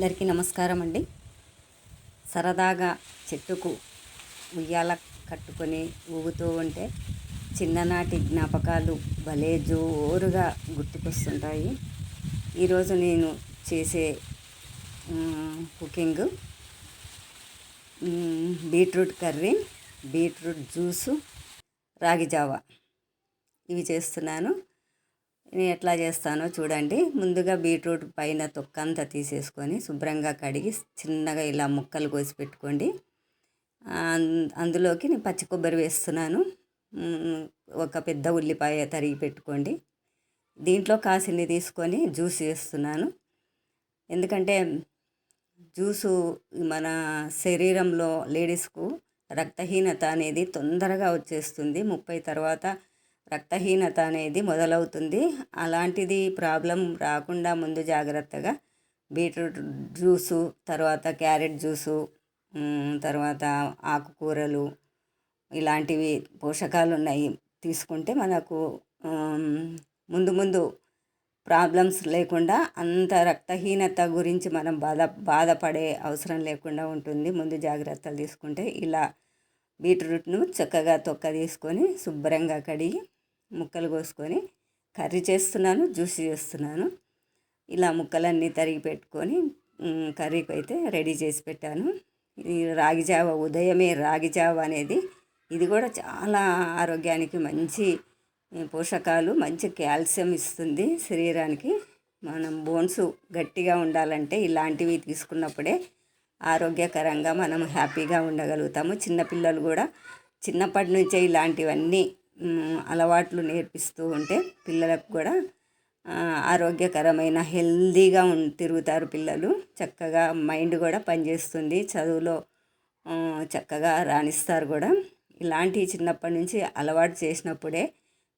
అందరికీ నమస్కారం అండి. సరదాగా చెట్టుకు ఉయ్యాల కట్టుకొని ఊగుతూ ఉంటే చిన్ననాటి జ్ఞాపకాలు భలే జోరుగా గుర్తుకొస్తుంటాయి. ఈరోజు నేను చేసే cooking beetroot curry beetroot juice రాగి జావా. ఇవి చేస్తున్నాను. నేను ఎట్లా చేస్తానో చూడండి. ముందుగా బీట్రూట్ పైన తొక్క అంతా తీసేసుకొని శుభ్రంగా కడిగి చిన్నగా ఇలా ముక్కలు కోసి పెట్టుకోండి. అందులోకి నేను పచ్చి కొబ్బరి వేస్తున్నాను. ఒక పెద్ద ఉల్లిపాయ తరిగి పెట్టుకోండి. దీంట్లో కాసిని తీసుకొని జ్యూస్ చేస్తున్నాను. ఎందుకంటే జ్యూసు మన శరీరంలో లేడీస్కు రక్తహీనత అనేది తొందరగా వచ్చేస్తుంది. ముప్పై తర్వాత రక్తహీనత అనేది మొదలవుతుంది. అలాంటిది ప్రాబ్లం రాకుండా ముందు జాగ్రత్తగా బీట్రూట్ జ్యూసు తర్వాత క్యారెట్ జ్యూసు తర్వాత ఆకుకూరలు ఇలాంటివి పోషకాలు ఉన్నాయి. తీసుకుంటే మనకు ముందు ముందు ప్రాబ్లమ్స్ లేకుండా అంత రక్తహీనత గురించి మనం బాధ బాధపడే అవసరం లేకుండా ఉంటుంది. ముందు జాగ్రత్తలు తీసుకుంటే ఇలా బీట్రూట్ను చక్కగా తొక్క తీసుకొని శుభ్రంగా కడిగి ముక్కలు కోసుకొని కర్రీ చేస్తున్నాను జ్యూస్ చేస్తున్నాను. ఇలా ముక్కలన్నీ తరిగి పెట్టుకొని కర్రీకి అయితే రెడీ చేసి పెట్టాను. ఈ రాగి జావ ఉదయమే రాగి జావ అనేది. ఇది కూడా చాలా ఆరోగ్యానికి మంచి పోషకాలు మంచి కాల్షియం ఇస్తుంది శరీరానికి. మనం బోన్స్ గట్టిగా ఉండాలంటే ఇలాంటివి తీసుకున్నప్పుడే ఆరోగ్యకరంగా మనం హ్యాపీగా ఉండగలుగుతాము. చిన్నపిల్లలు కూడా చిన్నప్పటి నుంచే ఇలాంటివన్నీ అలవాట్లు నేర్పిస్తూ ఉంటే పిల్లలకు కూడా ఆరోగ్యకరమైన హెల్దీగా ఉం తిరుగుతారు పిల్లలు. చక్కగా మైండ్ కూడా పనిచేస్తుంది. చదువులో చక్కగా రాణిస్తారు కూడా. ఇలాంటివి చిన్నప్పటి నుంచి అలవాటు చేసినప్పుడే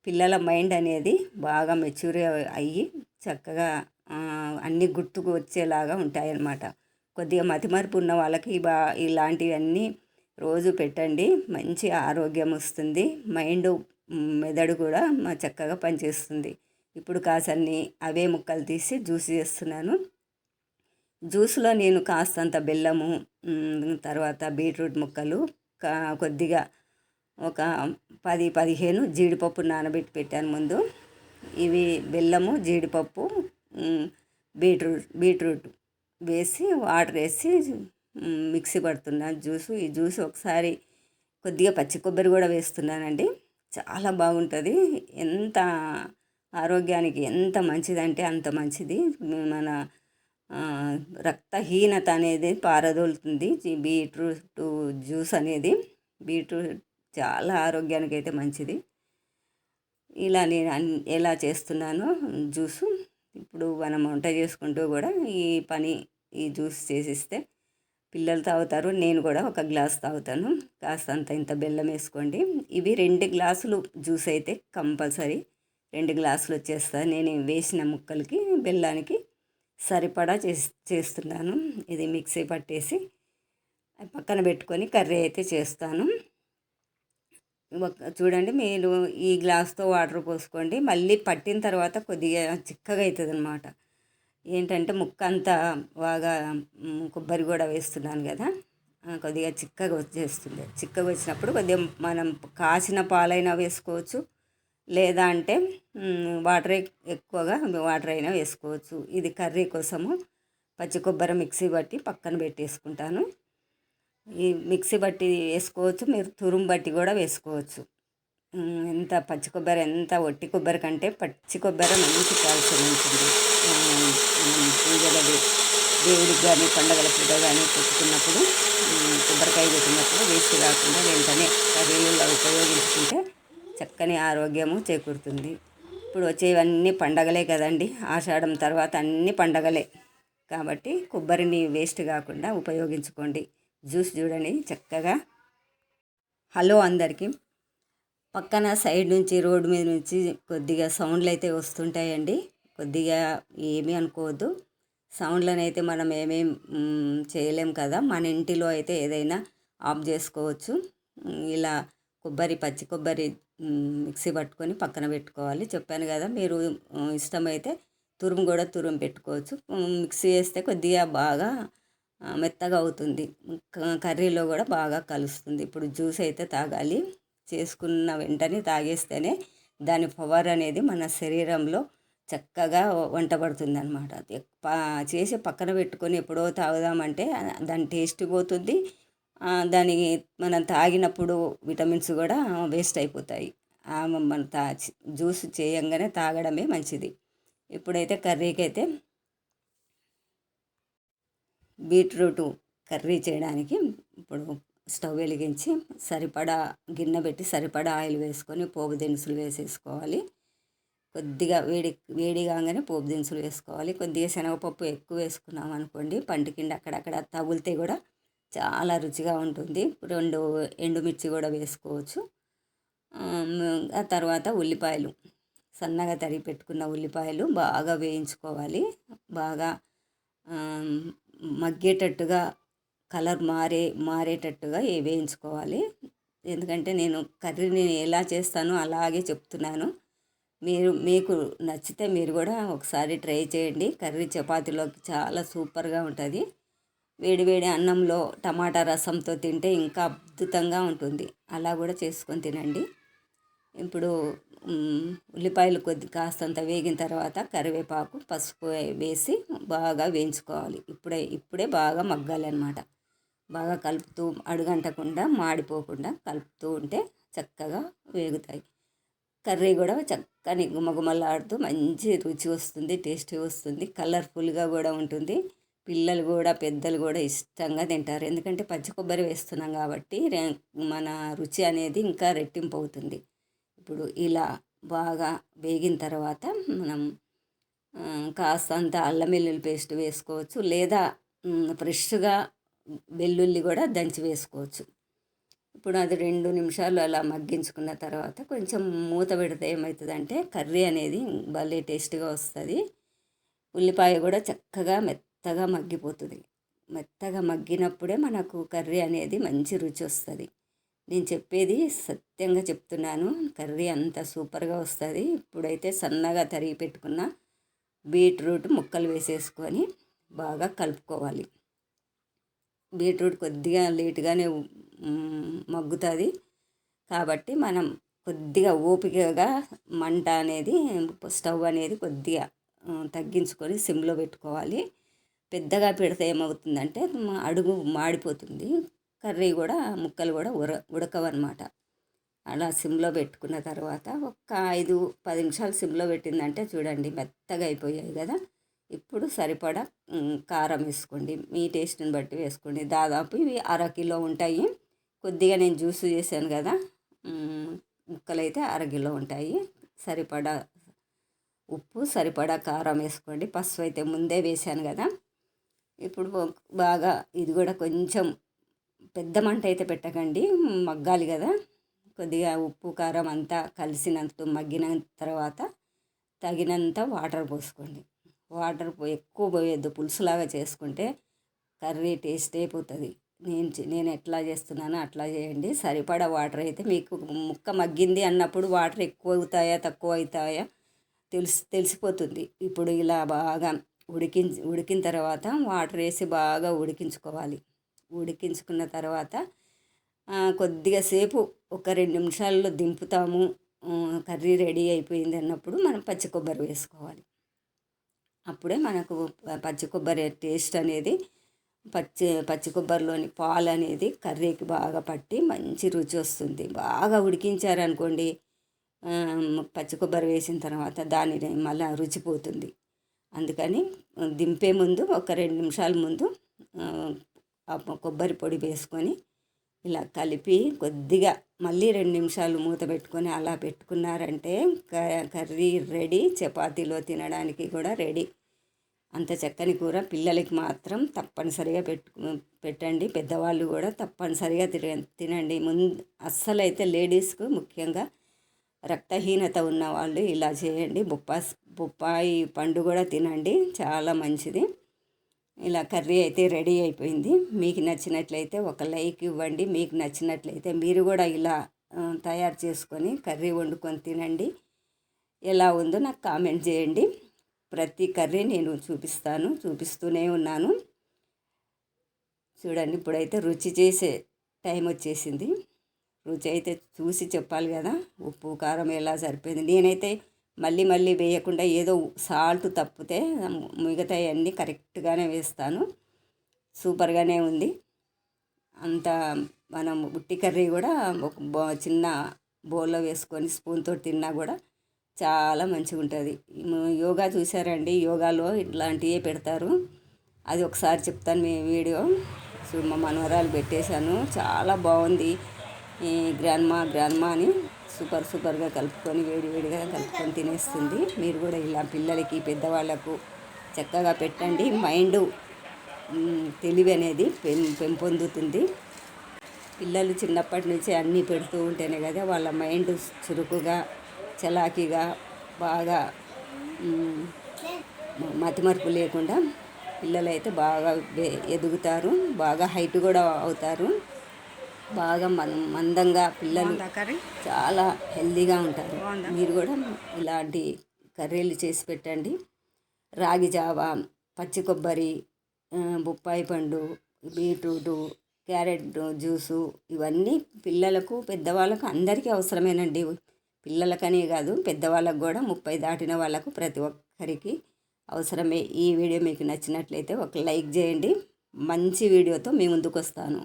పిల్లల మైండ్ అనేది బాగా మెచ్యూర్ అయ్యి చక్కగా అన్నీ గుర్తుకు వచ్చేలాగా ఉంటాయన్నమాట. కొద్దిగా మతిమరుపు ఉన్న వాళ్ళకి బా ఇలాంటివన్నీ రోజు పెట్టండి. మంచి ఆరోగ్యం వస్తుంది. మైండ్ మెదడు కూడా మా చక్కగా పనిచేస్తుంది. ఇప్పుడు కాసన్ని అవే ముక్కలు తీసి జ్యూస్ చేస్తున్నాను. జ్యూస్లో నేను కాస్తంత బెల్లము తర్వాత బీట్రూట్ ముక్కలు కా- కొద్దిగా ఒక పది పదిహేను జీడిపప్పు నానబెట్టి పెట్టాను ముందు. ఇవి బెల్లము జీడిపప్పు బీట్రూట్ బీట్రూట్ వేసి వాటర్ వేసి మిక్సీ పడుతున్నాను జ్యూసు. ఈ జ్యూస్ ఒకసారి కొద్దిగా పచ్చి కొబ్బరి కూడా వేస్తున్నానండి. చాలా బాగుంటుంది. ఎంత ఆరోగ్యానికి ఎంత మంచిదంటే అంత మంచిది. మన రక్తహీనత అనేది పారదోలుతుంది. బీట్రూట్ జ్యూస్ అనేది బీట్రూట్ చాలా ఆరోగ్యానికి అయితే మంచిది. ఇలా నేను ఎలా చేస్తున్నానో జ్యూసు ఇప్పుడు మనం వంట చేసుకుంటూ కూడా ఈ పని ఈ జ్యూస్ చేసిస్తే పిల్లలు తాగుతారు నేను కూడా ఒక గ్లాస్ తాగుతాను. కాస్తంత ఇంత బెల్లం వేసుకోండి. ఇవి రెండు గ్లాసులు జ్యూస్ అయితే కంపల్సరీ. రెండు గ్లాసులు వచ్చేస్తాయి. నేను వేసిన ముక్కలకి బెల్లానికి సరిపడా చేసి చేస్తున్నాను. ఇది మిక్సీ పట్టేసి పక్కన పెట్టుకొని కర్రీ అయితే చేస్తాను. ఒక చూడండి మీరు ఈ గ్లాస్తో వాటర్ పోసుకోండి. మళ్ళీ పట్టిన తర్వాత కొద్దిగా చిక్కగా అవుతుంది అనమాట ఏంటంటే ముక్క అంతా బాగా కొబ్బరి కూడా వేస్తున్నాను కదా కొద్దిగా చిక్కగా వచ్చేస్తుంది. చిక్కగా వచ్చినప్పుడు కొద్దిగా మనం కాసిన పాలైనా వేసుకోవచ్చు. లేదా అంటే వాటర్ ఎక్కువగా వాటర్ అయినా వేసుకోవచ్చు. ఇది కర్రీ కోసము పచ్చి కొబ్బరి మిక్సీ బట్టి పక్కన పెట్టేసుకుంటాను. ఈ మిక్సీ బట్టి వేసుకోవచ్చు మీరు తురుము బట్టి కూడా వేసుకోవచ్చు. ఎంత పచ్చి కొబ్బరి ఎంత ఒట్టి కొబ్బరి కంటే పచ్చి కొబ్బరి మంచి కాల్చి ఉంటుంది. దేవుడికి కానీ పండగల పూట కానీ పెట్టుకున్నప్పుడు కొబ్బరికాయ పెట్టినప్పుడు వేస్ట్ కాకుండా వెంటనే కర్రీలలో ఉపయోగించుకుంటే చక్కని ఆరోగ్యము చేకూరుతుంది. ఇప్పుడు వచ్చేవన్నీ పండగలే కదండి. ఆషాఢం తర్వాత అన్ని పండగలే. కాబట్టి కొబ్బరిని వేస్ట్ కాకుండా ఉపయోగించుకోండి. జ్యూస్ చూడండి చక్కగా. హలో అందరికీ. పక్కన సైడ్ నుంచి రోడ్డు మీద నుంచి కొద్దిగా సౌండ్లు అయితే వస్తుంటాయండి. కొద్దిగా ఏమీ అనుకోవద్దు. సౌండ్లను అయితే మనం ఏమేం చేయలేం కదా. మన ఇంటిలో అయితే ఏదైనా ఆఫ్ చేసుకోవచ్చు. ఇలా కొబ్బరి పచ్చి కొబ్బరి మిక్సీ పట్టుకొని పక్కన పెట్టుకోవాలి. చెప్పాను కదా మీరు ఇష్టమైతే తురుము కూడా తురుము పెట్టుకోవచ్చు. మిక్సీ వేస్తే కొద్దిగా బాగా మెత్తగా అవుతుంది. కర్రీలో కూడా బాగా కలుస్తుంది. ఇప్పుడు జ్యూస్ అయితే తాగాలి. చేసుకున్న వెంటనే తాగేస్తేనే దాని పవర్ అనేది మన శరీరంలో చక్కగా వంట పడుతుంది అనమాట చేసి పక్కన పెట్టుకొని ఎప్పుడో తాగుదామంటే దాని టేస్ట్ పోతుంది. దాని మనం తాగినప్పుడు విటమిన్స్ కూడా వేస్ట్ అయిపోతాయి. మన తా జ్యూస్ చేయంగానే తాగడమే మంచిది. ఇప్పుడైతే కర్రీకి అయితే బీట్రూట్ కర్రీ చేయడానికి ఇప్పుడు స్టవ్ వెలిగించి సరిపడా గిన్నె పెట్టి సరిపడా ఆయిల్ వేసుకొని పోపు దినుసులు వేసేసుకోవాలి. కొద్దిగా వేడి వేడి కాగానే పోపు దినుసులు వేసుకోవాలి. కొద్దిగా శనగపప్పు ఎక్కువ వేసుకున్నాం అనుకోండి పంట కింద అక్కడక్కడ తగులితే కూడా చాలా రుచిగా ఉంటుంది. రెండు ఎండుమిర్చి కూడా వేసుకోవచ్చు. ఆ తర్వాత ఉల్లిపాయలు సన్నగా తరిగి పెట్టుకున్న ఉల్లిపాయలు బాగా వేయించుకోవాలి. బాగా మగ్గేటట్టుగా కలర్ మారే మారేటట్టుగా వేయించుకోవాలి. ఎందుకంటే నేను కర్రీని ఎలా చేస్తానో అలాగే చెప్తున్నాను. మీరు మీకు నచ్చితే మీరు కూడా ఒకసారి ట్రై చేయండి. కర్రీ చపాతీలోకి చాలా సూపర్గా ఉంటుంది. వేడివేడి అన్నంలో టమాటా రసంతో తింటే ఇంకా అద్భుతంగా ఉంటుంది. అలా కూడా చేసుకొని తినండి. ఇప్పుడు ఉల్లిపాయలు కొద్ది కాస్తంత వేగిన తర్వాత కరివేపాకు పసుపు వేసి బాగా వేయించుకోవాలి. ఇప్పుడే ఇప్పుడే బాగా మగ్గాలి అనమాట బాగా కలుపుతూ అడుగంటకుండా మాడిపోకుండా కలుపుతూ ఉంటే చక్కగా వేగుతాయి. కర్రీ కూడా చక్కని గుమగుమలాడుతూ మంచి రుచి వస్తుంది టేస్టీ వస్తుంది కలర్ఫుల్గా కూడా ఉంటుంది. పిల్లలు కూడా పెద్దలు కూడా ఇష్టంగా తింటారు. ఎందుకంటే పచ్చి కొబ్బరి వేస్తున్నాం కాబట్టి మన రుచి అనేది ఇంకా రెట్టింపు అవుతుంది. ఇప్పుడు ఇలా బాగా వేగిన తర్వాత మనం కాస్తంత అల్లం వెల్లుల్లి పేస్ట్ వేసుకోవచ్చు. లేదా ఫ్రెష్గా వెల్లుల్లి కూడా దంచి వేసుకోవచ్చు. ఇప్పుడు అది రెండు నిమిషాలు అలా మగ్గించుకున్న తర్వాత కొంచెం మూత పెడితే ఏమవుతుందంటే కర్రీ అనేది భలే టేస్ట్గా వస్తుంది. ఉల్లిపాయ కూడా చక్కగా మెత్తగా మగ్గిపోతుంది. మెత్తగా మగ్గినప్పుడే మనకు కర్రీ అనేది మంచి రుచి వస్తుంది. నేను చెప్పేది సత్యంగా చెప్తున్నాను. కర్రీ అంత సూపర్గా వస్తుంది. ఇప్పుడైతే సన్నగా తరిగి పెట్టుకున్న బీట్రూట్ ముక్కలు వేసేసుకొని బాగా కలుపుకోవాలి. బీట్రూట్ కొద్దిగా లేటుగానే మగ్గుతుంది. కాబట్టి మనం కొద్దిగా ఓపికగా మంట అనేది స్టవ్ అనేది కొద్దిగా తగ్గించుకొని సిమ్లో పెట్టుకోవాలి. పెద్దగా పెడితే ఏమవుతుందంటే అడుగు మాడిపోతుంది. కర్రీ కూడా ముక్కలు కూడా ఉర ఉడకవన్నమాట. అలా సిమ్లో పెట్టుకున్న తర్వాత ఒక ఐదు పది నిమిషాలు సిమ్లో పెట్టిందంటే చూడండి మెత్తగా అయిపోయాయి కదా. ఇప్పుడు సరిపడా కారం వేసుకోండి. మీ టేస్ట్ని బట్టి వేసుకోండి. దాదాపు ఇవి అర కిలో ఉంటాయి. కొద్దిగా నేను జ్యూస్ చేశాను కదా. ముక్కలు అయితే అరకిలో ఉంటాయి. సరిపడా ఉప్పు సరిపడా కారం వేసుకోండి. పసుపు అయితే ముందే వేశాను కదా. ఇప్పుడు బాగా ఇది కూడా కొంచెం పెద్ద మంట అయితే పెట్టకండి. మగ్గాలి కదా. కొద్దిగా ఉప్పు కారం అంతా కలిసినంత మగ్గిన తర్వాత తగినంత వాటర్ పోసుకోండి. వాటర్ ఎక్కువ పోయొద్దు. పులుసులాగా చేసుకుంటే కర్రీ టేస్ట్ అయిపోతుంది. నేను నేను ఎట్లా చేస్తున్నానో అట్లా చేయండి. సరిపడా వాటర్ అయితే మీకు ముక్క మగ్గింది అన్నప్పుడు వాటర్ ఎక్కువ అవుతాయా తక్కువ అవుతాయా తెలిసి తెలిసిపోతుంది. ఇప్పుడు ఇలా బాగా ఉడికి ఉడికిన తర్వాత వాటర్ వేసి బాగా ఉడికించుకోవాలి. ఉడికించుకున్న తర్వాత కొద్దిగా సేపు ఒక రెండు నిమిషాల్లో దింపుతాము. కర్రీ రెడీ అయిపోయింది అన్నప్పుడు మనం పచ్చి కొబ్బరి వేసుకోవాలి. అప్పుడే మనకు పచ్చి కొబ్బరి టేస్ట్ అనేది పచ్చి పచ్చి కొబ్బరిలోని పాలు అనేది కర్రీకి బాగా పట్టి మంచి రుచి వస్తుంది. బాగా ఉడికించారనుకోండి పచ్చి కొబ్బరి వేసిన తర్వాత దాని మళ్ళీ రుచిపోతుంది అందుకని దింపే ముందు ఒక రెండు నిమిషాల ముందు కొబ్బరి పొడి వేసుకొని ఇలా కలిపి కొద్దిగా మళ్ళీ రెండు నిమిషాలు మూత పెట్టుకొని అలా పెట్టుకున్నారంటే కర్రీ రెడీ చపాతీలో తినడానికి కూడా రెడీ. అంత చక్కని కూర పిల్లలకి మాత్రం తప్పనిసరిగా పెట్టు పెట్టండి. పెద్దవాళ్ళు కూడా తప్పనిసరిగా తినండి. ముందు అస్సలు అయితే లేడీస్కు ముఖ్యంగా రక్తహీనత ఉన్న వాళ్ళు ఇలా చేయండి. బొప్పాస్ బొప్పాయి పండు కూడా తినండి. చాలా మంచిది. ఇలా కర్రీ అయితే రెడీ అయిపోయింది. మీకు నచ్చినట్లయితే ఒక లైక్ ఇవ్వండి. మీకు నచ్చినట్లయితే మీరు కూడా ఇలా తయారు చేసుకొని కర్రీ వండుకొని తినండి. ఎలా ఉందో నాకు కామెంట్ చేయండి. ప్రతి కర్రీ నేను చూపిస్తాను చూపిస్తూనే ఉన్నాను. చూడండి ఇప్పుడైతే రుచి చేసే టైం వచ్చేసింది. రుచి అయితే చూసి చెప్పాలి కదా ఉప్పు కారం ఎలా సరిపోయింది. నేనైతే మళ్ళీ మళ్ళీ వేయకుండా ఏదో సాల్ట్ తప్పితే మిగతా అన్నీ కరెక్ట్గానే వేస్తాను. సూపర్గానే ఉంది. అంత మనం ఉట్టి కర్రీ కూడా ఒక చిన్న బౌల్లో వేసుకొని స్పూన్తో తిన్నా కూడా చాలా మంచిగా ఉంటుంది యోగా చూసారండి? యోగాలో ఇట్లాంటివే పెడతారు. అది ఒకసారి చెప్తాను మీ వీడియో. సో మా మనవరాలు పెట్టేశాను. చాలా బాగుంది. ఈ గ్రాండ్మా గ్రాండ్మా అని సూపర్ సూపర్గా కలుపుకొని వేడి వేడిగా కలుపుకొని తినేస్తుంది. మీరు కూడా ఇలా పిల్లలకి పెద్దవాళ్ళకు చక్కగా పెట్టండి. మైండ్ తెలివి అనేది పెం పెంపొందుతుంది. పిల్లలు చిన్నప్పటి నుంచి అన్నీ పెడుతూ ఉంటేనే కదా వాళ్ళ మైండ్ చురుకుగా చలాకీగా బాగా మతిమరుపు లేకుండా పిల్లలైతే బాగా ఎదుగుతారు బాగా హైట్ కూడా అవుతారు. బాగా మందంగా పిల్లలు చాలా హెల్దీగా ఉంటారు. మీరు కూడా ఇలాంటి కర్రీలు చేసి పెట్టండి. రాగి జావా పచ్చి కొబ్బరి బొప్పాయి పండు బీట్రూటు క్యారెట్ జ్యూసు ఇవన్నీ పిల్లలకు పెద్దవాళ్ళకు అందరికీ అవసరమేనండి. పిల్లలకనే కాదు పెద్దవాళ్ళకు కూడా ముప్పై దాటిన వాళ్ళకు ప్రతి ఒక్కరికి అవసరమే. ఈ వీడియో మీకు నచ్చినట్లయితే ఒక లైక్ చేయండి. మంచి వీడియోతో మీ ముందుకు వస్తాను